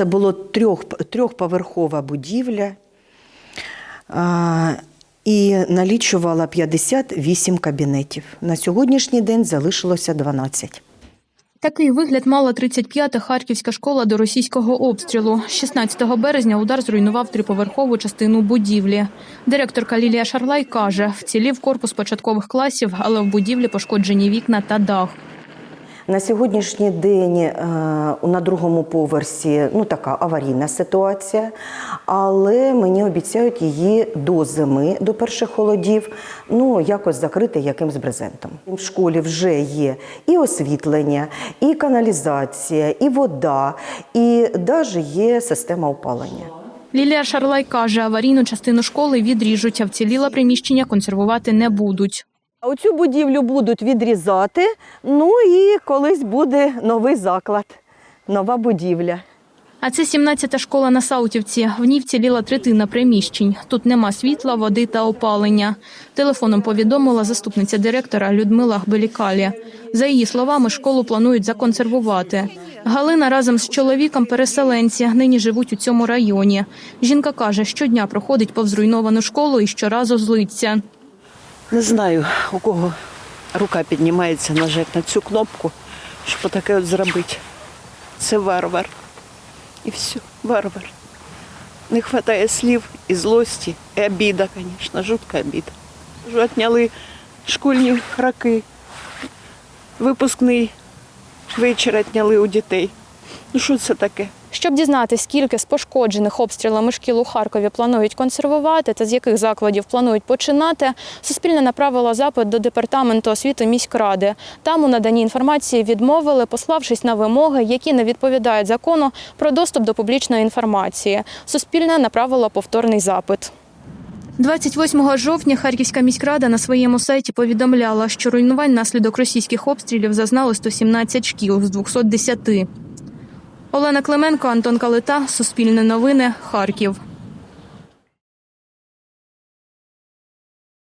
Це було трьох, трьохповерхова будівля а, і налічувала 58 кабінетів. На сьогоднішній день залишилося 12. Такий вигляд мала 35-та харківська школа до російського обстрілу. 16 березня удар зруйнував триповерхову частину будівлі. Директорка Лілія Шарлай каже, вцілів корпус початкових класів, але в будівлі пошкоджені вікна та дах. На сьогоднішній день е, на другому поверсі ну така аварійна ситуація, але мені обіцяють її до зими, до перших холодів, ну якось закрити якимсь брезентом. В школі вже є і освітлення, і каналізація, і вода, і навіть є система опалення. Лілія Шарлай каже, аварійну частину школи відріжуть, а вціліле приміщення консервувати не будуть. Оцю будівлю будуть відрізати. Ну і колись буде новий заклад, нова будівля. А це 17-та школа на Саутівці. В ній вціліла третина приміщень. Тут нема світла, води та опалення. Телефоном повідомила заступниця директора Людмила Гбелікалі. За її словами, школу планують законсервувати. Галина разом з чоловіком переселенці нині живуть у цьому районі. Жінка каже, щодня проходить повз зруйновану школу і щоразу злиться. Не знаю, у кого рука піднімається нажати на цю кнопку, щоб таке от зробити. Це варвар. І все, варвар. Не вистачає слів і злості, і обіда, звісно, жутка обіда. Що отняли школьні роки, випускний вечір отняли у дітей. Ну що це таке? Щоб дізнатися, скільки з пошкоджених обстрілами шкіл у Харкові планують консервувати та з яких закладів планують починати, Суспільне направило запит до департаменту освіти міськради. Там у наданні інформації відмовили, пославшись на вимоги, які не відповідають закону про доступ до публічної інформації. Суспільне направило повторний запит. 28 жовтня Харківська міськрада на своєму сайті повідомляла, що руйнувань наслідок російських обстрілів зазнали 117 шкіл з 210. Олена Клименко, Антон Калита, Суспільне новини, Харків.